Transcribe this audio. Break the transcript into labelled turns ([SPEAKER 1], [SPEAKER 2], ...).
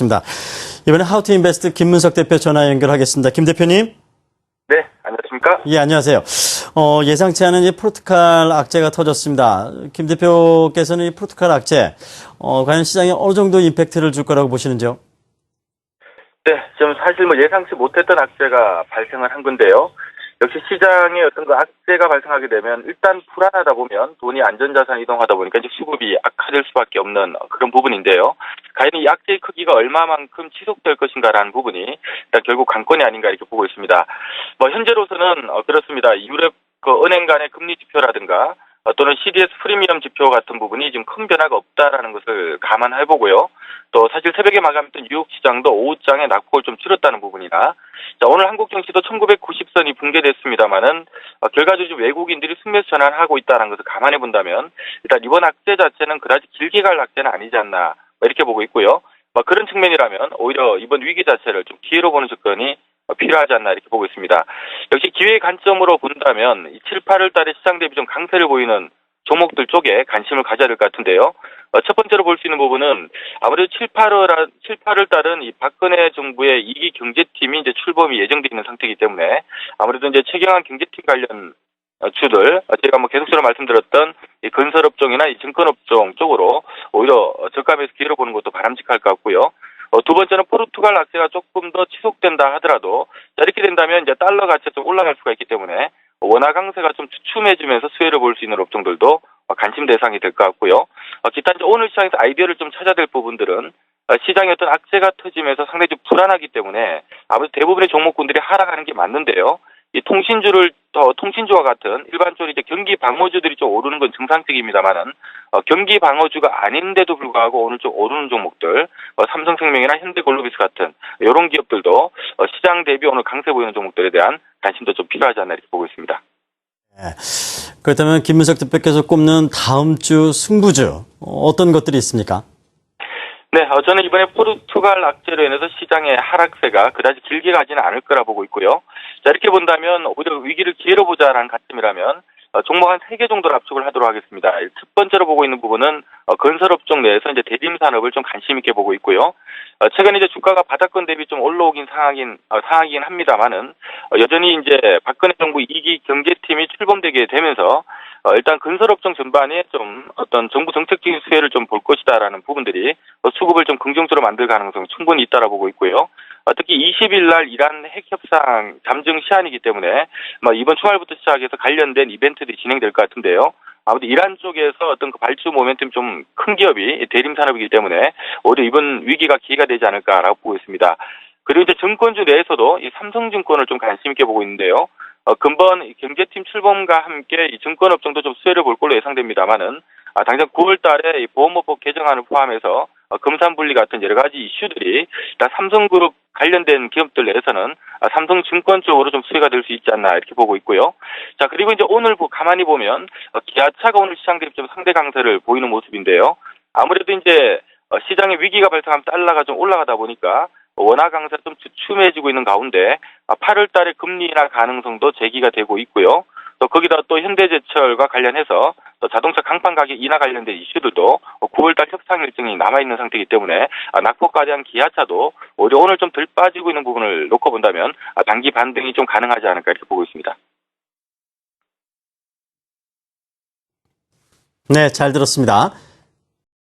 [SPEAKER 1] 입니다. 이번에 하우트 인베스트 김문석 대표 전화 연결하겠습니다. 김 대표님.
[SPEAKER 2] 네, 안녕하십니까?
[SPEAKER 1] 예, 안녕하세요. 어, 예상치 않은 이 포르투갈 악재가 터졌습니다. 김 대표께서는 이 포르투갈 악재, 어, 과연 시장에 어느 정도 임팩트를 줄 거라고 보시는지요?
[SPEAKER 2] 네, 좀 사실 뭐 예상치 못했던 악재가 발생을 한 건데요. 역시 시장에 어떤 그 악재가 발생하게 되면 일단 불안하다 보면 돈이 안전자산 이동하다 보니까 이제 수급이 악화될 수밖에 없는 그런 부분인데요. 과연 이 악재의 크기가 얼마만큼 지속될 것인가라는 부분이 일단 결국 관건이 아닌가 이렇게 보고 있습니다. 뭐 현재로서는 어, 그렇습니다. 유럽 그 은행 간의 금리 지표라든가 어, 또는 CDS 프리미엄 지표 같은 부분이 지금 큰 변화가 없다라는 것을 감안해 보고요. 또 사실 새벽에 마감했던 뉴욕 시장도 오후장에 낙폭을 좀 줄였다는 부분이나 자, 오늘 한국 증시도 1990선이 붕괴됐습니다만은 어, 결과적으로 외국인들이 승매수 전환하고 있다는 것을 감안해 본다면 일단 이번 악재 자체는 그다지 길게 갈 악재는 아니지 않나 뭐 이렇게 보고 있고요. 뭐 그런 측면이라면 오히려 이번 위기 자체를 좀 기회로 보는 접근이 어, 필요하지 않나 이렇게 보고 있습니다. 역시 기회의 관점으로 본다면 이 7, 8월 달에 시장 대비 좀 강세를 보이는 종목들 쪽에 관심을 가져야 될 것 같은데요. 어, 첫 번째로 볼 수 있는 부분은 아무래도 7, 8월, 7, 8월 달은 이 박근혜 정부의 이기 경제팀이 이제 출범이 예정되어 있는 상태이기 때문에 아무래도 이제 최경환 경제팀 관련 어, 주들, 어, 제가 뭐 계속적으로 말씀드렸던 이 건설업종이나 이 증권업종 쪽으로 오히려 어, 저가에서 기회로 보는 것도 바람직할 것 같고요. 어, 두 번째는 포르투갈 악재가 조금 더 지속된다 하더라도 자, 이렇게 된다면 이제 달러 가치가 좀 올라갈 수가 있기 때문에 원화 강세가 좀 주춤해지면서 수혜를 볼 수 있는 업종들도 어, 관심 대상이 될 것 같고요. 어, 기타 이제 오늘 시장에서 아이디어를 좀 찾아야 될 부분들은 어, 시장의 어떤 악재가 터지면서 상당히 좀 불안하기 때문에 아무래도 대부분의 종목군들이 하락하는 게 맞는데요. 이 통신주를 더 통신주와 같은 일반적으로 이제 경기 방어주들이 좀 오르는 건 정상적입니다만은 어, 경기 방어주가 아닌데도 불구하고 오늘 좀 오르는 종목들 어, 삼성생명이나 현대글로비스 같은 이런 기업들도 어, 시장 대비 오늘 강세 보이는 종목들에 대한 관심도 좀 필요하지 않나 이렇게 보고 있습니다.
[SPEAKER 1] 예. 그렇다면 김문석 대표께서 꼽는 다음 주 승부주, 어, 어떤 것들이 있습니까?
[SPEAKER 2] 네, 어, 저는 이번에 포르투갈 악재로 인해서 시장의 하락세가 그다지 길게 가지는 않을 거라 보고 있고요. 자, 이렇게 본다면 오히려 위기를 기회로 보자라는 관점이라면 어, 종목 한 세 개 정도를 압축을 하도록 하겠습니다. 첫 번째로 보고 있는 부분은 어, 건설업종 내에서 이제 대림 산업을 좀 관심 있게 보고 있고요. 어, 최근에 이제 주가가 바닥권 대비 좀 올라오긴 어, 상하긴 합니다만은 어, 여전히 이제 박근혜 정부 이기 경제팀이 출범되게 되면서 어, 일단 건설 업종 전반에 좀 어떤 정부 정책적인 수혜를 좀 볼 것이다라는 부분들이 어, 수급을 좀 긍정적으로 만들 가능성이 충분히 있다라 보고 있고요. 어, 특히 20일 날 이란 핵 협상 잠정 시한이기 때문에 뭐 이번 주말부터 시작해서 관련된 이벤트들이 진행될 것 같은데요. 아무튼 이란 쪽에서 어떤 그 발주 모멘텀 좀 큰 기업이 대림 산업이기 때문에 오히려 이번 위기가 기회가 되지 않을까라고 보고 있습니다. 그리고 이제 증권주 내에서도 이 삼성증권을 좀 관심 있게 보고 있는데요. 어, 근본 이 경제팀 출범과 함께 이 증권업종도 좀 수혜를 볼 걸로 예상됩니다만은 아, 당장 9월 달에 이 보험업법 개정안을 포함해서 어, 금산분리 같은 여러 가지 이슈들이 삼성그룹 관련된 기업들 내에서는 아, 삼성증권 쪽으로 좀 수혜가 될 수 있지 않나 이렇게 보고 있고요. 자 그리고 이제 오늘 보- 가만히 보면 어, 기아차가 오늘 시장 대비 좀 상대 강세를 보이는 모습인데요. 아무래도 이제 어, 시장에 위기가 발생하면 달러가 좀 올라가다 보니까 원화 강세가 좀 주춤해지고 있는 가운데 8월 달에 금리 인하 가능성도 제기가 되고 있고요. 또 거기다 또 현대제철과 관련해서 또 자동차 강판 가격 인하 관련된 이슈들도 9월달 협상 일정이 남아있는 상태이기 때문에 아, 낙폭까지 한 기아차도 오히려 오늘 좀 덜 빠지고 있는 부분을 놓고 본다면 아, 단기 반등이 좀 가능하지 않을까 이렇게 보고 있습니다.
[SPEAKER 1] 네, 잘 들었습니다.